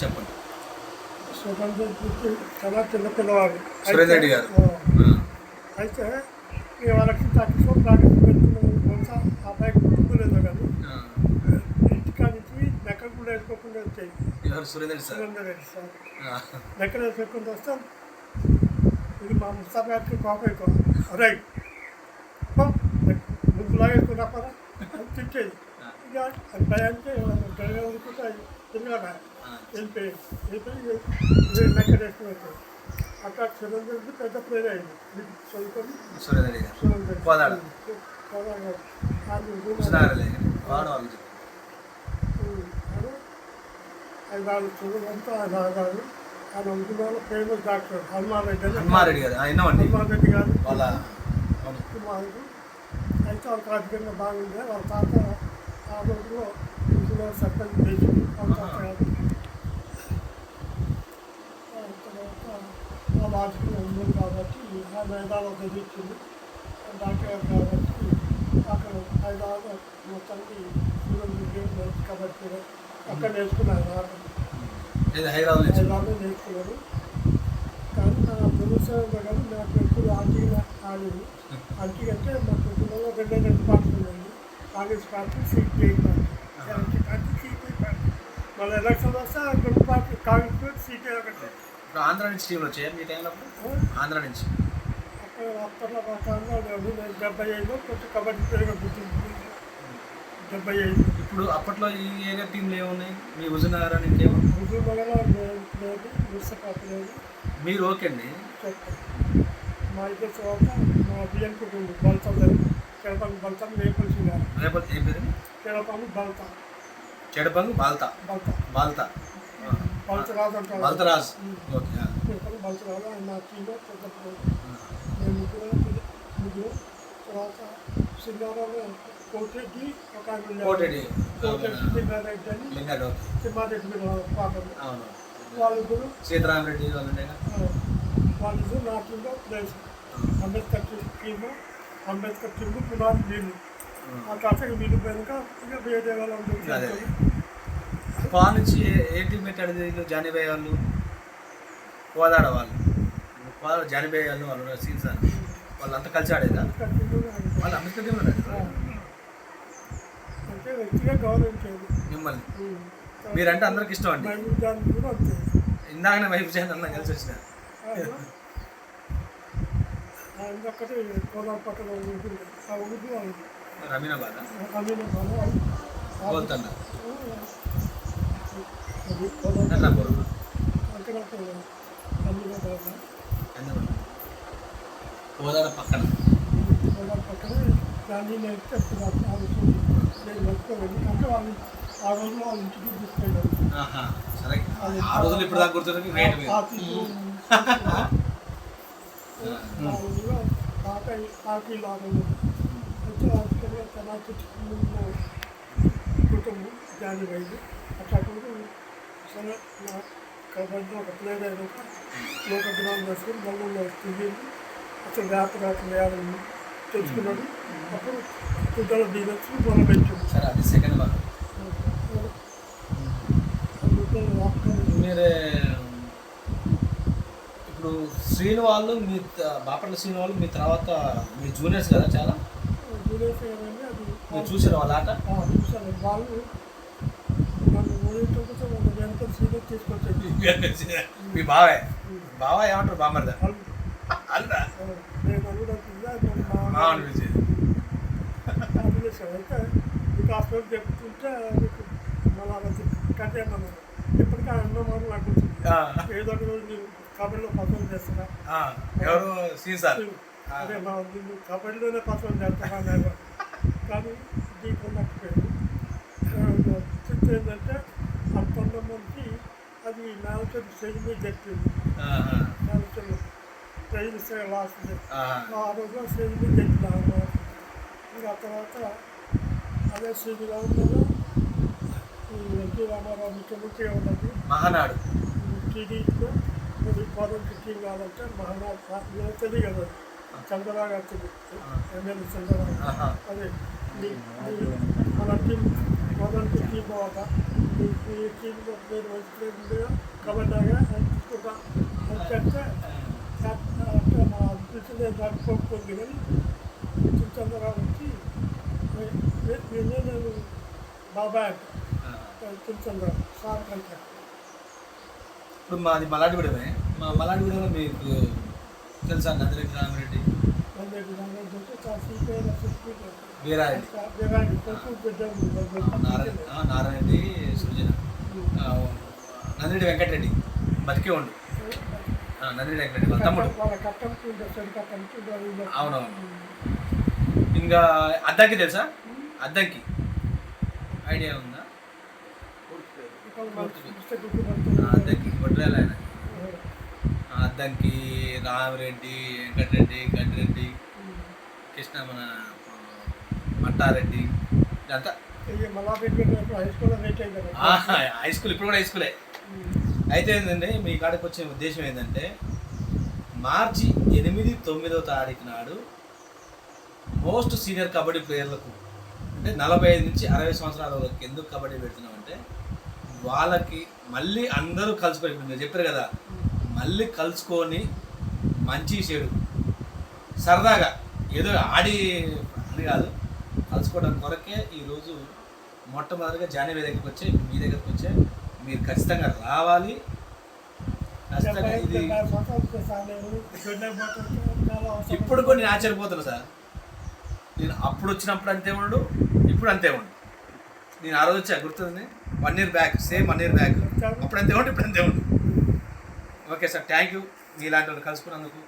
చెప్పండి. చాలా చిన్న పిల్లవాడు. సురేందర్ రెడ్డి గారు. అయితే ఇక వాళ్ళకి తక్కువ ప్రాక్టీస్ పెట్టుకున్నాం బహుశా అబ్బాయి గుర్తులేదు కానీ. ఇంటికా నుంచి కూడా వేసుకోకుండా వచ్చాయి. ఎవరు? సురేందర్ రెడ్డి సార్. సురేందర్ రెడ్డి సార్. వేసుకోకుండా వస్తాం ఇది మా ముస్తాబ్ గారికి కోపం ఎక్కువ. అరే ముందు లాగేసుకున్నా పరా అని తిట్టేది. ఇక భయానికి గడిగా అనుకుంటే అక్కడ సురేందర్ రెడ్డి పెద్ద అయింది. ఇది చదువుకొని సురేందర్ సురేందర్. కోదాడ. కోదాడ. వాళ్ళు చెప్పు. ఆయన ఆగారు ఫేమస్ డాక్టర్ హనుమాన్ రెడ్డి అని హనుమారెడ్డి గారు. ఆ, విన్నామండి. హనుమాన్ రెడ్డి గారు. వాళ్ళ కుమారుడు. అయితే వాళ్ళకి ఆర్థికంగా బాగుంది. వాళ్ళ తాత ఆ రోజుల్లో ఇంట్లో సర్పంచ్ చేసింది తర్వాత ఉంది కాబట్టి హైదరాబాద్ మేధాలో చదివించింది డాక్టర్ కాబట్టి అక్కడ హైదరాబాద్ మొత్తానికి కాబట్టి అక్కడ నేర్చుకున్నారు హైదరాబాద్ హైదరాబాద్ నేర్చుకున్నారు కానీ నా దురదృష్టం కానీ నాకు ఎప్పుడు ఆంటీగా ఆడేది ఆంటీ అంటే మా కుటుంబంలో రెండే రెండు పార్టీలు ఉన్నాయి Congress party CPI party election party party మళ్ళీ ఎలక్షన్ వస్తే రెండు పార్టీ కాంగ్రెస్ ఒకటే ఇప్పుడు ఆంధ్ర నుంచి టీంలో వచ్చాయా మీ టైంలో? ఆంధ్ర నుంచి. అక్కడ అప్పట్లో లేదు నేను డెబ్బై ఐదులో కొంచెం కబడ్డీ పెరిగి గుర్తింపు డెబ్బై ఐదు. ఇప్పుడు అప్పట్లో ఈ ఏరియా టీంలు ఏమున్నాయి? మీ హుజునగర్ అని ఇంకేమో? లేదు లేదు. మీరు ఓకే అండి? మా ఇద్దరు తర్వాత మా బియ్యం కుటుంబం బలతం లేదు కేరళం బలతం మేపల్సి గారు రేపటి ఏం పేరు? కేరళం బలత. చెడపంగు బాల్తా. బలత. బాల్తా. బలతరాజు అంటారు. బాల్తరాజ్ ఓకే ఆ. కేరళం బలతరాజు ఆయన నా టీంలో పెద్ద ప్లేయర్. మేము ముగ్గురు ముగ్గురు తర్వాత సింగారావు కోటెడ్డి ఒక ఆయన ఉండేవాడు. కోటెడ్డి. కోటెడ్డి సింగారెడ్డి అని లింగాడు ఓకే. సింహారెడ్డి మీద పాపం. అవును. వాళ్ళిద్దరు సీతారామరెడ్డి వాళ్ళు ఉండేగా ఆ, వాళ్ళిద్దరు నా టీంలో place. Ambedkar team Ambedkar team పునాది వీళ్ళు ఆ కాసేపు వీళ్ళు పోయాక ఇక అదే. ఉంటుంది. పా నుంచి ఏ- ఏ టీం పెట్టాడు వీళ్ళు జానిబాయ్ వాళ్ళు. కోదాడ వాళ్ళు కోదాడ జానిబాయ్ వాళ్ళు వాళ్ళు సీన్స్ వాళ్ళంతా కలిసి ఆడేదా? వాళ్ళు అంబేద్కర్ టీంలో అంటే వ్యక్తిగా గౌరవించేది మిమ్మల్ని. మీరంటే అందరికి ఇష్టం అండి. జాన్ ఇందాకనే వైఫ్ చేయని అన్న కలిసి వచ్చిన. ఒక్కటే కోదాడ పక్కన ఉంటుంది ఆ ఊరు వాళ్ళు రమీనాబాద్? బోల్తన్న? వాళ్ళు పక్కన వాళ్ళ పక్కనే. గాంధీ నేను అంటే వాళ్ళు ఆ వాళ్ళ ఇంటికి తీసుకెళ్ళారు సరే. ఆ రోజులు ఇప్పుడు దాకా కూర్చోడానికి రేటు మీద ఆ పార్టీ లాగా అయితే ఆర్థికంగా కుటుంబం వైద్య అట్లా కూడా ఒక ప్లేయర్ అయినాక లోక గ్రామం వేసుకుని మళ్ళీ తిరిగింది అసలు రాత్రి రాత్రి వేయాలని తెచ్చుకున్నాడు. అప్పుడు మొదలుపెట్టింది సరే అది సెకండ్ మీరే ఇప్పుడు శ్రీను వాళ్ళు మీ బాపట్ల శ్రీను వాళ్ళు మీ తర్వాత మీ జూనియర్స్ కదా చాలా? జూనియర్స్ ఏమైంది అది మీరు చూసారు వాళ్ళ ఆట? వాళ్ళు నన్ను ఓడించకపోతే నన్ను వెనక సీనియర్ తీసుకొచ్చేది మీ బావే. బావ ఏమంటారు? వాళ్ళు అల్లా. నేను అనిపించేది. అది. అయితే మీకు హాస్పిటల్ చెప్తుంటే మళ్ళీ కట్ చేయమన్నారు ఇప్పటికీ ఆ నాకు ఏదో ఒక రోజు నేను కబడ్డీలో పర్ఫామ్ చేస్తున్నా ఎవరు? సీ సార్. అదే మా నేను కబడ్డీలోనే పర్ఫామ్ చేస్తున్నా నేను కానీ దీంట్లో నాకు పేరు చిత్త ఏంటంటే ఆ కొంతమందికి అది మేనేజర్ స్టేజ్ మీద చెప్పింది ఆహా, మేనేజర్ ట్రైన్ ఇస్తే లాస్ట్ డే ఆహా. ఆ రోజు స్టేజ్ మీద చెప్పిన ఇంకా ఆ తర్వాత అదే స్టేజ్ రావడంలో ఈ ఎన్టీ రామారావు ముఖ్యమంత్రిగా ఉన్నది మహానాడు టీడీపీలో మరి గవర్నమెంట్ టీం కావాలంటే మహానాడు తెలియదు చంద్రబాబు గారు తెలియదు ఎమ్మెల్యే చంద్రబాబు అదే మీ- మన టీం గవర్నమెంట్ టీం పోవాక ఈ టీంలో నేను వైస్ కబడ్డాగా తీసుకుంటా అని మా అభివృద్ధిని దాటుకోకపోయింది కానీ చంద్రరావు వచ్చి నేనే నేను బాబాయ్ అంట సార్ కంటే ఇప్పుడు మాది మలాడిగూడమే మా మలాడిగూడలో మీకు తెలుసా నందిరెడ్డి రామిరెడ్డి? వీరారెడ్డి నారాయణ నారాయణరెడ్డి సృజన. నందిరెడ్డి వెంకటరెడ్డి బతికే ఉండు. నందిరెడ్డి వెంకటరెడ్డి వాళ్ళ తమ్ముడు. అవునవును. ఇంకా అద్దంకి తెలుసా? అద్దంకి. ఐడియా ఉందా? అద్దంకి. వడ్రేల ఆయన. అద్దంకి రామరెడ్డి వెంకటరెడ్డి గడ్డిరెడ్డి కృష్ణ మన మట్టారెడ్డి ఇదంతా. హై స్కూల్ ఇప్పుడు కూడా హై స్కూలే అయితే ఏంటంటే మీ కాడికి వచ్చే ఉద్దేశం ఏంటంటే మార్చి ఎనిమిది తొమ్మిదో తారీఖు నాడు మోస్ట్ సీనియర్ కబడ్డీ ప్లేయర్లకు అంటే నలభై ఐదు నుంచి అరవై సంవత్సరాల వరకు ఎందుకు కబడ్డీ పెడుతున్నామంటే వాళ్ళకి మళ్ళీ అందరూ కలుసుకొని ఇప్పుడు మీరు చెప్పారు కదా మళ్ళీ కలుసుకొని మంచి చెడు సరదాగా ఏదో ఆడి అని కాదు. కలుసుకోవడం కొరకే ఈరోజు మొట్టమొదటిగా జానవి దగ్గరికి వచ్చి మీ దగ్గరికి వచ్చే మీరు ఖచ్చితంగా రావాలి. ఇప్పుడు కూడా నేను ఆశ్చర్యపోతున్నా సార్. నేను అప్పుడు వచ్చినప్పుడు అంతే ఉండు ఇప్పుడు అంతే ఉండు. నేను ఆ రోజు వచ్చా గుర్తుంది one year back same one year back అప్పుడు అంతే ఉండు ఇప్పుడు అంతే ఉండు. ఓకే సార్ థ్యాంక్ యూ మీలాంటి వాళ్ళు కలుసుకున్నందుకు